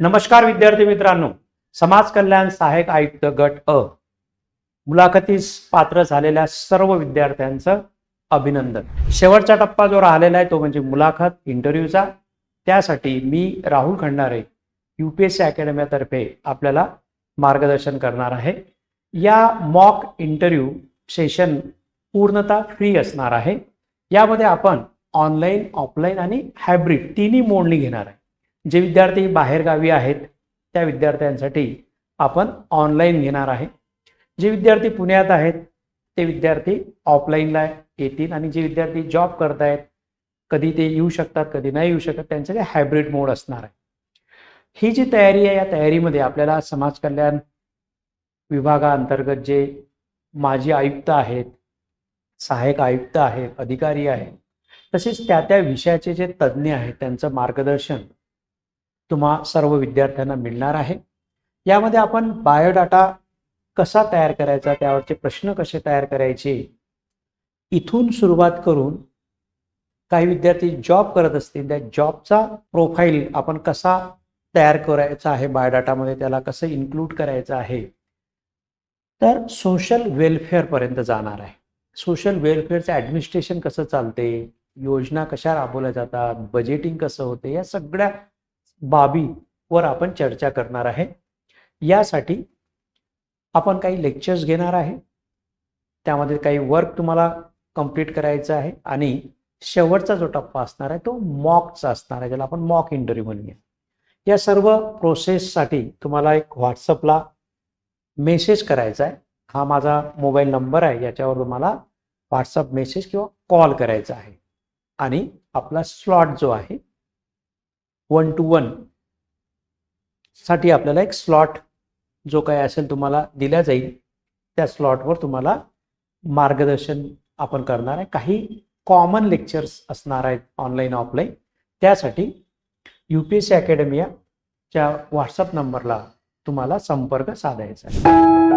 नमस्कार विद्यार्थी मित्रांनो. समाज कल्याण सहाय्यक आयुक्त गट अ. मुलाखतीस पात्र झालेल्या सर्व विद्यार्थ्यांचं अभिनंदन. शेवटचा टप्पा जो राहिलेला आहे तो म्हणजे मुलाखत इंटरव्ह्यूचा. त्यासाठी मी Rahul Khandare U P S C अकॅडमीतर्फे आपल्याला मार्गदर्शन करणार आहे. या मॉक इंटरव्ह्यू सेशन पूर्णतः फ्री असणार आहे. यामध्ये आपण ऑनलाईन ऑफलाईन आणि हायब्रिड तिन्ही मोडणी घेणार आहे. जे विद्यार्थी बाहेरगावी आहेत त्या विद्यार्थ्यांसाठी आपण ऑनलाईन घेणार आहे. जे विद्यार्थी पुण्यात आहेत ते विद्यार्थी ऑफलाईनला येतील आणि जे विद्यार्थी जॉब करत आहेत कधी ते येऊ शकतात कधी नाही येऊ शकत त्यांच्याकडे हायब्रिड मोड असणार आहे. ही जी तयारी आहे या तयारीमध्ये आपल्याला समाज कल्याण विभागाअंतर्गत जे माजी आयुक्त आहेत सहाय्यक आयुक्त आहेत अधिकारी आहेत तसेच त्या त्या विषयाचे जे तज्ज्ञ आहेत त्यांचं मार्गदर्शन तुम्हा सर्व विद्यार्थ्यांना मिळणार आहे. यामध्ये आपण बायोडाटा कसा तयार करायचा त्यावरचे प्रश्न कसे तयार करायचे इथून सुरुवात करून काही विद्यार्थी जॉब करत असतील त्या जॉबचा प्रोफाईल आपण कसा तयार करायचा आहे बायोडाटामध्ये त्याला कसं इन्क्लूड करायचं आहे तर सोशल वेलफेअरपर्यंत जाणार आहे. सोशल वेलफेअरचं ॲडमिनिस्ट्रेशन कसं चालते योजना कशा राबवल्या जातात बजेटिंग कसं होते या सगळ्या बाबीवर आपण चर्चा करणार आहे. यासाठी आपण काही लेक्चर्स घेणार आहे. त्यामध्ये काही वर्क तुम्हाला कंप्लीट करायचं आहे आणि शेवटचा जो टप्पा असणार आहे तो मॉकचा असणार आहे ज्याला आपण मॉक इंटरव्ह्यू म्हणूया. या सर्व प्रोसेससाठी तुम्हाला एक व्हॉट्सअपला मेसेज करायचा आहे. हा माझा मोबाईल नंबर आहे याच्यावर तुम्हाला व्हॉट्सअप मेसेज किंवा कॉल करायचा आहे. आणि आपला स्लॉट जो आहे वन टू वनसाठी आपल्याला एक स्लॉट जो काही असेल तुम्हाला दिला जाईल त्या स्लॉटवर तुम्हाला मार्गदर्शन आपण करणार आहे. काही कॉमन लेक्चर्स असणार आहेत ऑनलाईन ऑफलाईन त्यासाठी यू पी एस सी अकॅडमियाच्या व्हॉट्सअप नंबरला तुम्हाला संपर्क साधायचा आहे.